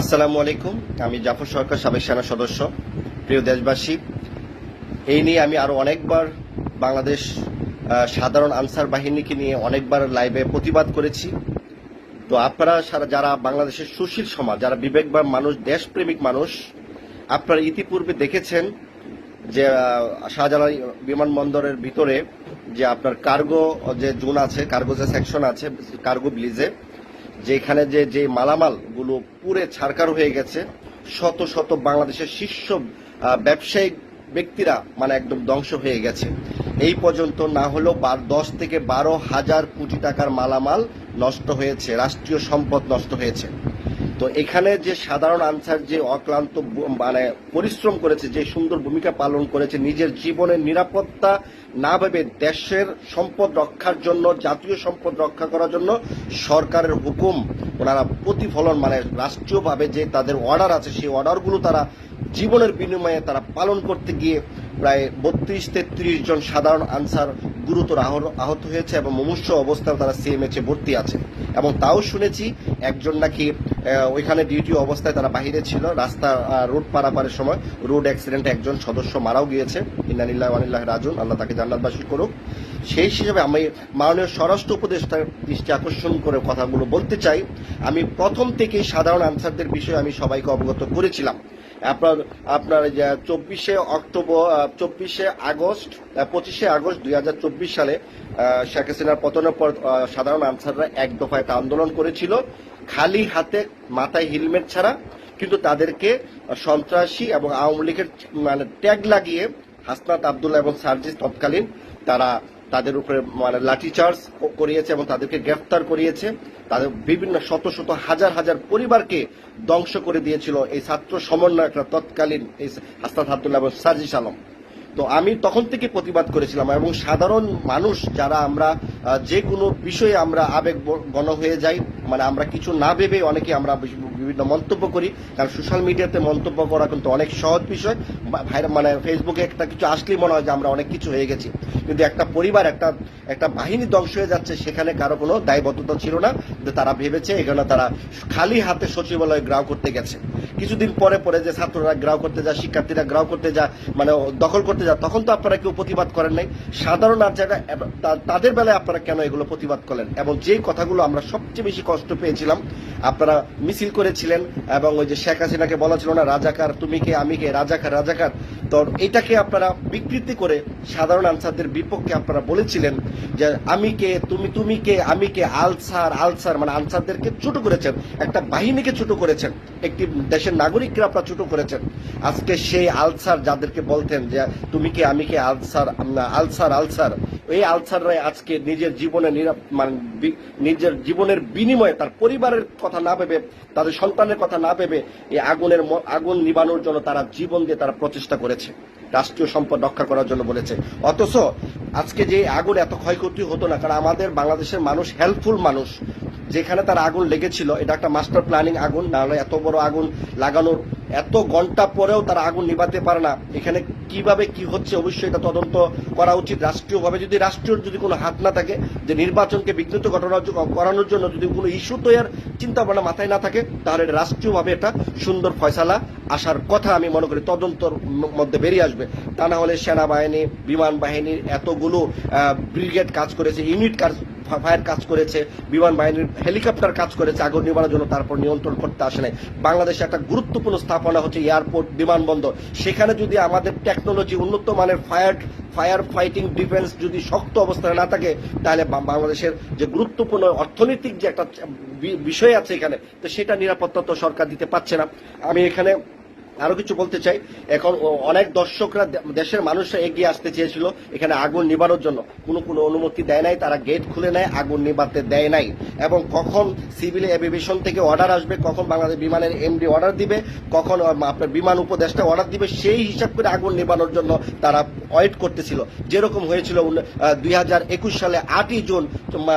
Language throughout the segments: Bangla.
আসসালামু আলাইকুম। আমি জাফর সরকার, সাবেক সেনা সদস্য। প্রিয় দেশবাসী, এই নিয়ে আমি আরও অনেকবার বাংলাদেশ সাধারণ আনসার বাহিনীকে নিয়ে অনেকবার লাইভে প্রতিবাদ করেছি। তো আপনারা সারা, যারা বাংলাদেশের সুশীল সমাজ, যারা বিবেকবান মানুষ, দেশপ্রেমিক মানুষ, আপনারা ইতিপূর্বে দেখেছেন যে শাহজালাল বিমানবন্দরের ভিতরে যে আপনার কার্গো যে জোন আছে কার্গো যে সেকশন আছে কার্গো ব্লিজে যেখানে যে যে মালামালগুলো পুরে ছারকার হয়ে গেছে, শত শত বাংলাদেশের শীর্ষ ব্যবসায়িক ব্যক্তিরা মানে একদম ধ্বংস হয়ে গেছে। এই পর্যন্ত না হলেও দশ থেকে বারো হাজার কোটি টাকার মালামাল নষ্ট হয়েছে, রাষ্ট্রীয় সম্পদ নষ্ট হয়েছে। তো এখানে যে সাধারণ আনসার, যে অক্লান্ত মানে পরিশ্রম করেছে, যে সুন্দর ভূমিকা পালন করেছে, নিজের জীবনের নিরাপত্তা না ভেবে দেশের সম্পদ রক্ষার জন্য, জাতীয় সম্পদ রক্ষা করার জন্য সরকারের হুকুম, ওনারা প্রতিফলন মানে রাষ্ট্রীয়ভাবে যে তাদের অর্ডার আছে, সেই অর্ডারগুলো তারা জীবনের বিনিময়ে তারা পালন করতে গিয়ে প্রায় বত্রিশ তেত্রিশ জন সাধারণ আনসার গুরুতর আহত হয়েছে এবং মুমূর্ষ অবস্থায় তারা সিএমএচে ভর্তি আছে। এবং তাও শুনেছি, একজন নাকি ওইখানে ডিউটি অবস্থায় তারা বাহিরে ছিল। রাস্তা রোড পারাপারের সময় রোড অ্যাক্সিডেন্টে একজন সদস্য মারাও গিয়েছে। ইন্নানিল্লাহ ওয়ানিল্লাহ রাজুন আল্লাহ তাকে জান্নাতবাসী করুক। সেই হিসেবে আমি মাননীয় স্বরাষ্ট্র উপদেষ্টার দৃষ্টি আকর্ষণ করে কথাগুলো বলতে চাই। আমি প্রথম থেকেই সাধারণ আনসারদের বিষয়ে আমি সবাইকে অবগত করেছিলাম। আপনার আপনার চব্বিশে অক্টোবর চব্বিশে আগস্ট পঁচিশে আগস্ট দুই হাজার চব্বিশ সালে শেখ হাসিনার পতনের পর সাধারণ আনসাররা এক দফায় আন্দোলন করেছিল। খালি হাতে মাথায় হেলমেট ছাড়া কিন্তু তাদেরকে সন্ত্রাসী এবং আওয়ামী লীগের মানে ট্যাগ লাগিয়ে হাসনাত আবদুল্লাহ এবং সার্জিস তৎকালীন তারা তাদের উপরে মানে লাঠিচার্জ করিয়েছে এবং তাদেরকে গ্রেফতার করিয়েছে। তাদের বিভিন্ন শত শত হাজার হাজার পরিবারকে ধ্বংস করে দিয়েছিল এই ছাত্র সমন্বয়করা তৎকালীন এই হাসনাত আবদুল্লাহ এবং সার্জিস আলম। তো আমি তখন থেকে প্রতিবাদ করেছিলাম এবং সাধারণ মানুষ যারা আমরা যে কোনো বিষয়ে আমরা আবেগ গণ হয়ে যাই মানে আমরা কিছু না ভেবে অনেকে আমরা বিভিন্ন মন্তব্য করি, কারণ সোশ্যাল মিডিয়াতে মন্তব্য করা কিন্তু অনেক সহজ বিষয়। মানে ফেসবুকে একটা কিছু আসলেই মনে হয় যে আমরা অনেক কিছু হয়ে গেছি। কিন্তু একটা পরিবার, একটা একটা বাহিনী ধ্বংস হয়ে যাচ্ছে, সেখানে কারও কোনো দায়বদ্ধতা ছিল না। তারা ভেবেছে, এখানে তারা খালি হাতে সচিবালয়ে গ্রাও করতে গেছে। কিছুদিন পরে পরে যে ছাত্ররা গ্রাও করতে যায়, শিক্ষার্থীরা গ্রাও করতে যায় মানে দখল করতে যায়, তখন তো আপনারা কেউ প্রতিবাদ করেন নাই। সাধারণ আর যারা তা- তাদের বেলায় আপনারা কেন এগুলো প্রতিবাদ করলেন এবং যে কথাগুলো আমরা সবচেয়ে বেশি কষ্ট পেয়েছিলাম, আপনারা মিছিল করেছিলেন, এবং ওই যে শেখ হাসিনাকে বলা ছিল না, রাজাকার, তুমি কে, আমি কে, রাজাকার রাজাকার। তো এটাকে আপনারা বিকৃতি করে সাধারণ আনসারদের বিপক্ষে আপনারা বলেছিলেন যে, আমি কে, তুমি তুমি কে, আমি কে, আলসার আলসার মানে আনসারদেরকে ছোট করেছেন, একটা বাহিনীকে ছোট করেছেন, একটি দেশের নাগরিকরা ছোট করেছেন। আজকে সেই আলসার যাদেরকে বলতেন যে, তুমি কি, আমি কে, আলসার আলসার আলসার। এই আলসাররাই আজকে নিজের জীবনে মানে নিজের জীবনের বিনিময়ে তার পরিবারের কথা না ভেবে, তাদের সন্তানের কথা না ভেবে, এই আগুনের আগুন নিবানোর জন্য তারা জীবন দিয়ে তারা প্রচেষ্টা করেছে। রাষ্ট্রীয় সম্পদ রক্ষা করার জন্য বলেছে। অথচ আজকে যে আগুন এত ক্ষয়ক্ষতি হতো না, কারণ আমাদের বাংলাদেশের মানুষ হেল্পফুল মানুষ। যেখানে তার আগুন লেগেছিল, এটা একটা মাস্টার প্ল্যানিং আগুন না হলে এত বড় আগুন লাগানোর এত ঘণ্টা পরেও তারা আগুন নিভাতে পারে না। এখানে কীভাবে কি হচ্ছে অবশ্যই এটা তদন্ত করা উচিত। রাষ্ট্রীয়ভাবে যদি রাষ্ট্রীয় যদি কোনো হাত না থাকে, যে নির্বাচনকে বিঘ্নিত ঘটনা করানোর জন্য যদি কোনো ইস্যু তৈয়ার চিন্তা ভাবনা মাথায় না থাকে, তাহলে রাষ্ট্রীয়ভাবে এটা সুন্দর ফয়সালা আসার কথা আমি মনে করি। তদন্তর মধ্যে বেরিয়ে আসবে। তা না হলে সেনাবাহিনী, বিমান বাহিনীর এতগুলো ব্রিগেড কাজ করেছে ইউনিট কাজ ফায়ার কাজ করেছে, বিমান বাহিনীর হেলিকপ্টার কাজ করেছে, আগুন নিবানোর জন্য তারপর নিয়ন্ত্রণ করতে আসে নাই। বাংলাদেশে একটা গুরুত্বপূর্ণ স্থাপনা হচ্ছে এয়ারপোর্ট বিমানবন্দর। সেখানে যদি আমাদের টেকনোলজি উন্নত মানের ফায়ার ফায়ার ফাইটিং ডিফেন্স যদি শক্ত অবস্থায় না থাকে, তাহলে বাংলাদেশের যে গুরুত্বপূর্ণ অর্থনৈতিক যে একটা বিষয় আছে এখানে, তো সেটা নিরাপত্তা তো সরকার দিতে পারছে না। আমি এখানে আরও কিছু বলতে চাই। এখন অনেক দর্শকরা দেশের মানুষরা এগিয়ে আসতে চেয়েছিল, এখানে আগুন নিবানোর জন্য। কোনো কোনো অনুমতি দেয় নাই, তারা গেট খুলে নেয়, আগুন নিবাতে দেয় নাই। এবং কখন সিভিল এভিয়েশন থেকে অর্ডার আসবে, কখন বাংলাদেশ বিমানের এমডি অর্ডার দিবে, কখন আপনার বিমান উপদেষ্টা অর্ডার দিবে, সেই হিসাব করে আগুন নিবানোর জন্য তারা ওয়েট করতেছিল। যেরকম হয়েছিল দুই হাজার একুশ সালে আটই জুন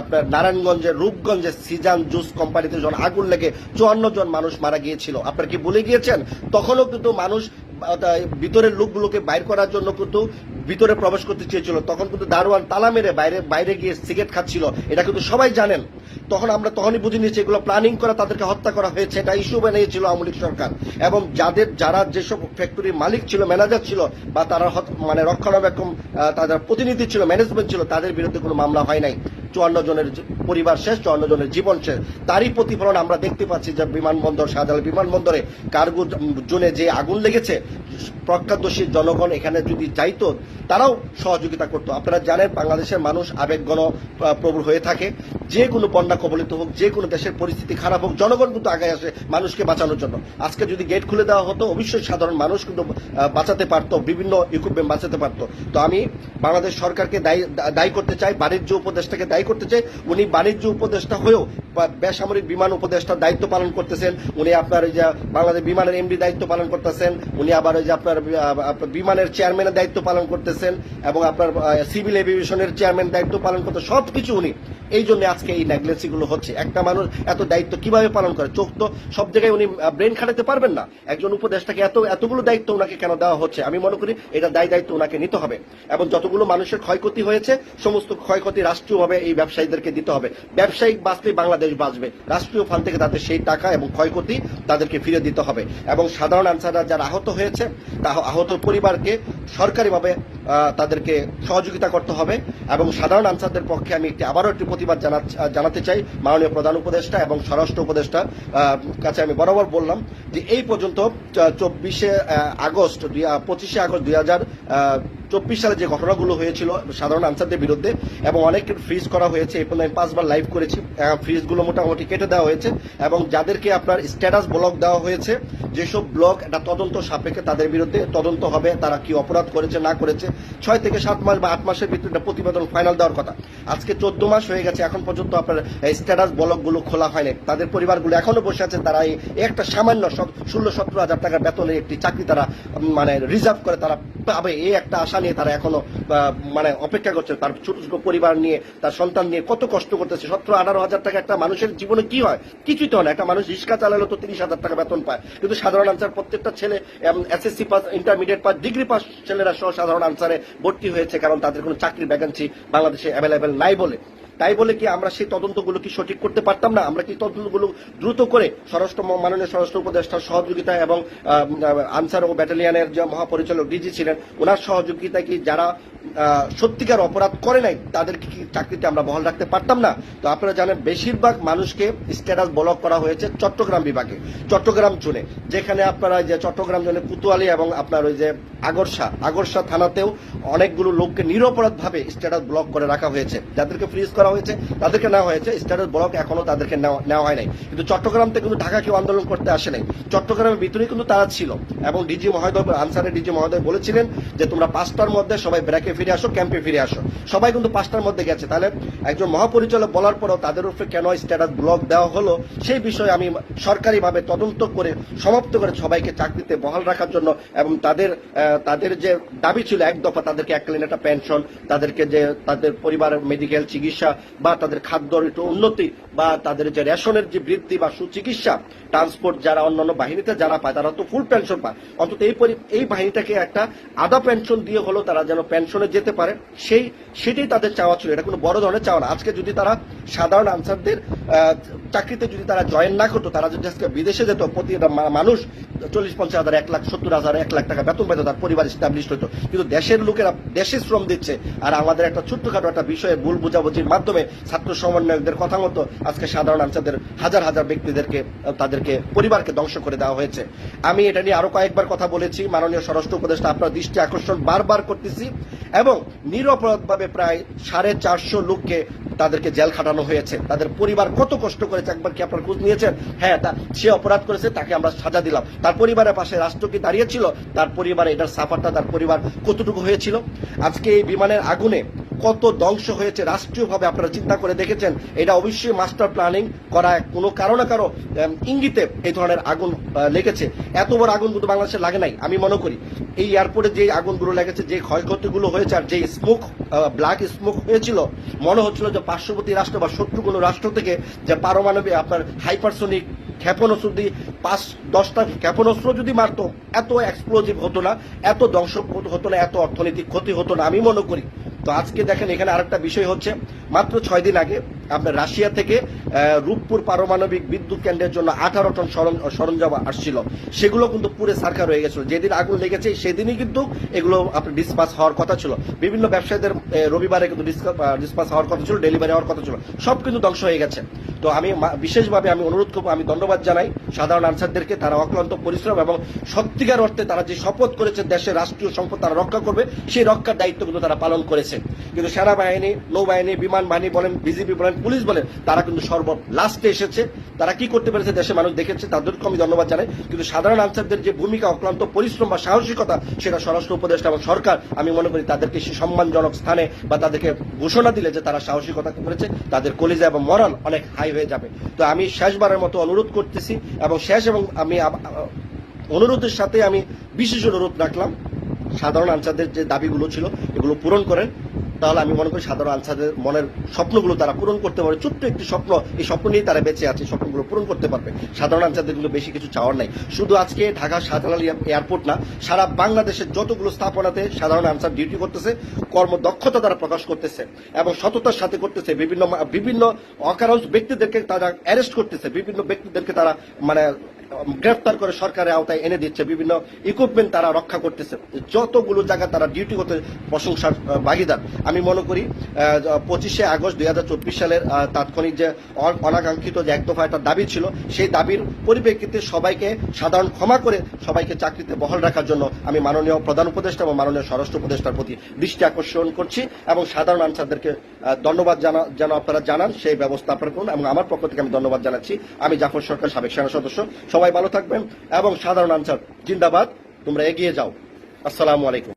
আপনার নারায়ণগঞ্জের রূপগঞ্জে সিজান জুস কোম্পানিতে যখন আগুন লেগে চুয়ান্ন জন মানুষ মারা গিয়েছিল। আপনার কি ভুলে গিয়েছেন? তখনও কিন্তু মানুষ ভিতরের লোকগুলোকে বাইর করার জন্য কিন্তু ভিতরে প্রবেশ করতে চেয়েছিল। তখন কিন্তু দারোয়ান তালা মেরে বাইরে বাইরে গিয়ে সিগারেট খাচ্ছিল। এটা কিন্তু সবাই জানেন। তখন আমরা তখনই বুঝে নিয়েছি এগুলো প্ল্যানিং করা তাদেরকে হত্যা করা হয়েছে। এটা ইস্যু বানিয়েছিল আওয়ামী লীগ সরকার। এবং যাদের, যারা যেসব ফ্যাক্টরির মালিক ছিল ম্যানেজার ছিল, বা তারা মানে রক্ষণাবেক্ষণ তাদের প্রতিনিধি ছিল ম্যানেজমেন্ট ছিল, তাদের বিরুদ্ধে কোনো মামলা হয় নাই। চুয়ান্ন জনের পরিবার শেষ, চুয়ান্ন জনের জীবন শেষ। তারই প্রতিফলন আমরা দেখতে পাচ্ছি যে বিমানবন্দর, শাহজালাল বিমানবন্দরে কার্গো জোনে যে আগুন লেগেছে প্রজ্ঞাদোষী জনগণ এখানে যদি যাইতো, তারাও সহযোগিতা করতো। আপনারা জানেন, বাংলাদেশের মানুষ আবেগগণ প্রবল হয়ে থাকে। যে কোনো বন্যা কবলিত হোক, যে কোনো দেশের পরিস্থিতি খারাপ হোক, জনগণ কিন্তু আগে আসে মানুষকে বাঁচানোর জন্য। আজকে যদি গেট খুলে দেওয়া হতো, অবশ্যই সাধারণ মানুষ কিন্তু বাঁচাতে পারতো, বিভিন্ন ইকুইপমেন্ট বাঁচাতে পারতো। তো আমি বাংলাদেশ সরকারকে দায়ী দায়ী করতে চাই, বাণিজ্য উপদেষ্টাকে দায়ী করতে চাই। উনি বাণিজ্য উপদেষ্টা হয়েও বেসামরিক বিমান উপদেষ্টার দায়িত্ব পালন করতেছেন। উনি আপনার ওই যে বাংলাদেশ বিমানের এমডি দায়িত্ব পালন করতেছেন। উনি আবার ওই যে আপনার বিমানের চেয়ারম্যানের দায়িত্ব পালন করতেছেন এবং আপনার সিভিল এভিয়েশনের চেয়ারম্যান দায়িত্ব পালন করতে সবকিছু উনি। এই জন্য আজকে এই নেগলেন্সি গুলো হচ্ছে। একটা মানুষ এত দায়িত্ব কীভাবে পালন করে? চোখ তো সব জায়গায় উনি ব্রেন খাটাতে পারবেন না। একজন উপদেষ্টাকে এত, এতগুলো দায়িত্ব ওনাকে কেন দেওয়া হচ্ছে? আমি মনে করি এটা দায় দায়িত্ব ওনাকে নিতে হবে। এবং যতগুলো মানুষের ক্ষয়ক্ষতি হয়েছে, সমস্ত ক্ষয়ক্ষতি রাষ্ট্রীয়ভাবে এই ব্যবসায়ীদেরকে দিতে হবে। ব্যবসায়িক বাঁচলে বাংলাদেশ বাঁচবে। রাষ্ট্রীয় ফান্ড থেকে তাদের সেই টাকা এবং ক্ষয়ক্ষতি তাদেরকে ফিরে দিতে হবে। এবং সাধারণ আনসাররা যারা আহত হয়েছে তা আহত পরিবারকে সরকারিভাবে তাদেরকে সহযোগিতা করতে হবে এবং সাধারণ আনসারদের পক্ষে আমি একটি আবারও একটি প্রতিবাদ জানা- জানাতে চাই মাননীয় প্রধান উপদেষ্টা এবং স্বরাষ্ট্র উপদেষ্টা কাছে আমি বরাবর বললাম যে এই পর্যন্ত চব্বিশে আগস্ট পঁচিশে আগস্ট দুই হাজার চব্বিশ সালে যে ঘটনাগুলো হয়েছিল, সাধারণ আনসারদের বিরুদ্ধে, এবং অনেক ফ্রিজ করা হয়েছে পর্যন্ত আমি পাঁচবার লাইভ করেছি ফ্রিজগুলো মোটামুটি কেটে দেওয়া হয়েছে, এবং যাদেরকে আপনার স্ট্যাটাস ব্লক দেওয়া হয়েছে, যেসব ব্লক এটা তদন্ত সাপেক্ষে তাদের বিরুদ্ধে তদন্ত হবে, তারা কি অপরাধ করেছে, না করেছে, ছয় থেকে সাত মাস বা আট মাসের ভিতরে একটা প্রতিবেদন ফাইনাল দেওয়ার কথা। আজকে চোদ্দ মাস হয়ে গেছে, এখন পর্যন্ত আপনার স্ট্যাটাস ব্লকগুলো খোলা হয়নি। তাদের পরিবারগুলো এখনও বসে আছে, তারা এই একটা সামান্য ষোলো সতেরো হাজার টাকার বেতনের একটি চাকরি তারা মানে রিজার্ভ করে, তারা পাবে, এই একটা আশা নিয়ে তারা এখনও মানে অপেক্ষা করছে তার ছোট ছোট পরিবার নিয়ে, তার সন্তান নিয়ে কত কষ্ট করতেছে। সতেরো, আঠারো হাজার টাকা একটা মানুষের জীবনে কি হয়? কিছুই তো না। একটা মানুষ রিক্সা চালালে তো তিরিশ হাজার টাকা বেতন পায়। কিন্তু সাধারণ আনসার প্রত্যেকটা ছেলে SSC pass intermediate pass degree pass ছেলেরা সহ সাধারণ আনসারে ভর্তি হয়েছে, কারণ তাদের কোনো চাকরির ভ্যাকান্সি বাংলাদেশে অ্যাভেলেবেল নাই বলে। তাই বলে কি আমরা সেই তদন্তগুলো কি সঠিক করতে পারতাম না? আমরা কি তদন্তগুলো দ্রুত করে স্বরাষ্ট্র মাননীয় স্বরাষ্ট্র উপদেষ্টার সহযোগিতা এবং আনসার ও ব্যাটালিয়নের যে মহাপরিচালক ডিজি ছিলেন, ওনার সহযোগিতা কি যারা সত্যিকার অপরাধ করে নাই, তাদেরকে কি চাকরিতে আমরা বহাল রাখতে পারতাম না? তো আপনারা জানেন, বেশিরভাগ মানুষকে স্ট্যাটাস ব্লক করা হয়েছে চট্টগ্রাম বিভাগে, চট্টগ্রাম জোনে, যেখানে আপনারা যে চট্টগ্রাম জোনে কুতুয়ালি এবং আপনার ওই যে আগরসা আগরসা থানাতেও অনেকগুলো লোককে নিরপরাধভাবে স্ট্যাটাস ব্লক করে রাখা হয়েছে। যাদেরকে ফ্রিজ করা হয়েছে, তাদেরকে নেওয়া হয়েছে স্ট্যাটাস ব্লক এখনও তাদেরকে নেওয়া হয় নাই। কিন্তু চট্টগ্রাম থেকে কিন্তু ঢাকা কেউ আন্দোলন করতে আসে নাই। চট্টগ্রামের ভিতরে কিন্তু তারা ছিল এবং ডিজি মহোদয়, আনসারের ডিজি মহোদয় বলেছিলেন যে তোমরা পাঁচটার মধ্যে সবাই ব্র্যাকে ফিরে আসো ক্যাম্পে ফিরে আসো। সবাই কিন্তু পাঁচটার মধ্যে গেছে। তাহলে একজন মহাপরিচালক বলার পরেও তাদের উপরে কেন স্ট্যাটাস ব্লক দেওয়া হলো, সেই বিষয়ে আমি সরকারিভাবে তদন্ত করে, সমাপ্ত করে সবাইকে চাকরিতে বহাল রাখার জন্য এবং তাদের তাদের যে দাবি ছিল এক দফা তাদেরকে এককালীন একটা পেনশন তাদেরকে যে তাদের পরিবারের মেডিকেল চিকিৎসা বা তাদের খাদ্যর একটু উন্নতি বা তাদের যে রেশনের যে বৃদ্ধি বা সুচিকিৎসা ট্রান্সপোর্ট যারা অন্যান্য বাহিনীতে যারা পায়, তারা তো ফুল পেনশন পায়। অন্তত এই এই বাহিনীটাকে একটা আধা পেনশন দিয়ে হলো, তারা যেন পেনশনে যেতে পারে সেই সেটাই তাদের চাওয়া ছিল। এটা কোনো বড় ধরনের চাওয়া না। আজকে যদি তারা সাধারণ আনসারদের চাকরিতে যদি তারা জয়েন না করতো, তারা যদি আজকে বিদেশে যেত, প্রতিটা মানুষ চল্লিশ পঞ্চাশ হাজার, এক লাখ সত্তর হাজার, এক লাখ টাকা বেতন পেত তার পরিবার স্টাবলিশ হতো কিন্তু দেশের লোকেরা, দেশে শ্রম দিচ্ছে। আর আমাদের একটা ছোট্টখাটো একটা বিষয়ে ভুল বুঝাবুঝির মাধ্যমে ছাত্র সমন্বয়কদের কথা মতো আজকে সাধারণ আনসারদের হাজার হাজার ব্যক্তিদেরকে, তাদেরকে, পরিবারকে ধ্বংস করে দেওয়া হয়েছে। আমি এটা নিয়ে আরও কয়েকবার কথা বলেছি। মাননীয় স্বরাষ্ট্র উপদেষ্টা, আপনার দৃষ্টি আকর্ষণ বারবার করতেছি। এবং নিরপরাধভাবে প্রায় সাড়ে চারশো লোককে তাদেরকে জেল খাটানো হয়েছে। তাদের পরিবার কত কষ্ট করেছে, একবার কি আপনার খোঁজ নিয়েছেন? হ্যাঁ তা সে অপরাধ করেছে, তাকে আমরা সাজা দিলাম। তার পরিবারের পাশে রাষ্ট্র কি দাঁড়িয়েছিল, তার পরিবারে এটার সাফারটা তার পরিবার কতটুকু হয়েছিল? আজকে এই বিমানের আগুনে কত ধ্বংস হয়েছে রাষ্ট্রীয়ভাবে আপনারা চিন্তা করে দেখেছেন, এটা অবশ্যই মাস্টার প্ল্যানিং করা কোনো কারও না কারও ইঙ্গিতে এই ধরনের আগুন লেগেছে। এত বড় আগুন কিন্তু বাংলাদেশে লাগে নাই, আমি মনে করি। এই এয়ারপোর্টে যে আগুনগুলো লেগেছে যে ক্ষয়ক্ষতিগুলো হয়েছে আর যে স্মোক ব্ল্যাক স্মোক হয়েছিল, মনে হচ্ছিল যে পার্শ্ববর্তী রাষ্ট্র বা শত্রু কোনো রাষ্ট্র থেকে যে পারমাণবিক আপনার হাইপারসোনিক ক্ষেপণাস্ত্র দিয়ে পাঁচ, দশটা ক্ষেপণাস্ত্র যদি মারত, এত এক্সপ্লোজিভ হতো না, এত ধ্বংস হতো না, এত অর্থনৈতিক ক্ষতি হতো না, আমি মনে করি। তো আজকে দেখেন, এখানে আরেকটা বিষয় হচ্ছে, মাত্র ছয় দিন আগে আপনার রাশিয়া থেকে রূপপুর পারমাণবিক বিদ্যুৎ কেন্দ্রের জন্য আঠারো টন সরঞ্জাম আসছিল। সেগুলো কিন্তু পুরে সার্কার হয়ে গেছিল। যেদিন আগুন লেগেছে, সেদিনই কিন্তু এগুলো আপনার ডিসপাস হওয়ার কথা ছিল। বিভিন্ন ব্যবসায়ীদের রবিবারে কিন্তু ডিসপাস হওয়ার কথা ছিল ডেলিভারি হওয়ার কথা ছিল। সব কিন্তু ধ্বংস হয়ে গেছে। তো আমি বিশেষভাবে আমি অনুরোধ করব, আমি ধন্যবাদ জানাই সাধারণ আনসারদেরকে, তারা অক্লান্ত পরিশ্রম এবং সত্যিকার অর্থে তারা যে শপথ করেছে দেশের রাষ্ট্রীয় সম্পদ তারা রক্ষা করবে, সেই রক্ষার দায়িত্ব কিন্তু তারা পালন করেছে। কিন্তু সেনাবাহিনী, নৌবাহিনী, বিমান বাহিনী বলেন, বিজিবি বলেন পুলিশ বলেন তারা কিন্তু সর্ব লাস্টে এসেছে। তারা কি করতে পেরেছে, দেশের মানুষ দেখেছে তাদেরকে আমি ধন্যবাদ জানাই। কিন্তু সাধারণ আনসারদের যে ভূমিকা, অক্লান্ত পরিশ্রম বা সাহসিকতা, সেটা স্বরাষ্ট্র উপদেষ্টা এবং সরকার, আমি মনে করি তাদেরকে সেই সম্মানজনক স্থানে বা তাদেরকে ঘোষণা দিলে যে তারা সাহসিকতা করেছে, তাদের কলিজা এবং মরাল অনেক হাই হয়ে যাবে। তো আমি শেষবারের মতো অনুরোধ করতেছি এবং শেষ এবং আমি অনুরোধের সাথে আমি বিশেষ অনুরোধ রাখলাম। সাধারণ আনসারদের যে দাবিগুলো ছিল, এগুলো পূরণ করেন। তাহলে আমি মনে করি সাধারণ আনসারদের মনের স্বপ্নগুলো তারা পূরণ করতে পারবে। ছোট্ট একটি স্বপ্ন, এই স্বপ্ন নিয়েই তারা বেঁচে আছে স্বপ্নগুলো পূরণ করতে পারবে। সাধারণ আনসারদের কিন্তু বেশি কিছু চাওয়ার নাই। শুধু আজকে ঢাকা শাহজালাল এয়ারপোর্ট না, সারা বাংলাদেশের যতগুলো স্থাপনাতে সাধারণ আনসার ডিউটি করতেছে, কর্মদক্ষতা তারা প্রকাশ করতেছে এবং সততার সাথে করতেছে। বিভিন্ন বিভিন্ন অকারণ ব্যক্তিদেরকে তারা অ্যারেস্ট করতেছে। বিভিন্ন ব্যক্তিদেরকে তারা মানে গ্রেফতার করে সরকারের আওতায় এনে দিচ্ছে বিভিন্ন ইকুইপমেন্ট তারা রক্ষা করতেছে। যতগুলো জায়গা তারা ডিউটি করতে প্রশংসার ভাগিদার। আমি মনে করি পঁচিশে আগস্ট দুই হাজার চব্বিশ সালের তাৎক্ষণিক যে অনাকাঙ্ক্ষিত যে এক দফা একটা দাবি ছিল, সেই দাবির পরিপ্রেক্ষিতে সবাইকে সাধারণ ক্ষমা করে সবাইকে চাকরিতে বহাল রাখার জন্য আমি মাননীয় প্রধান উপদেষ্টা এবং মাননীয় স্বরাষ্ট্র উপদেষ্টার প্রতি দৃষ্টি আকর্ষণ করছি এবং সাধারণ আনসারদেরকে ধন্যবাদ জানা, যেন আপনারা জানান, সেই ব্যবস্থা আপনারা করুন এবং আমার পক্ষ থেকে আমি ধন্যবাদ জানাচ্ছি। আমি জাফর সরকার, সাবেক সেনা সদস্য। সবাই ভালো থাকবেন এবং সাধারণ আনসার। জিন্দাবাদ তোমরা এগিয়ে যাও। আসসালামু আলাইকুম।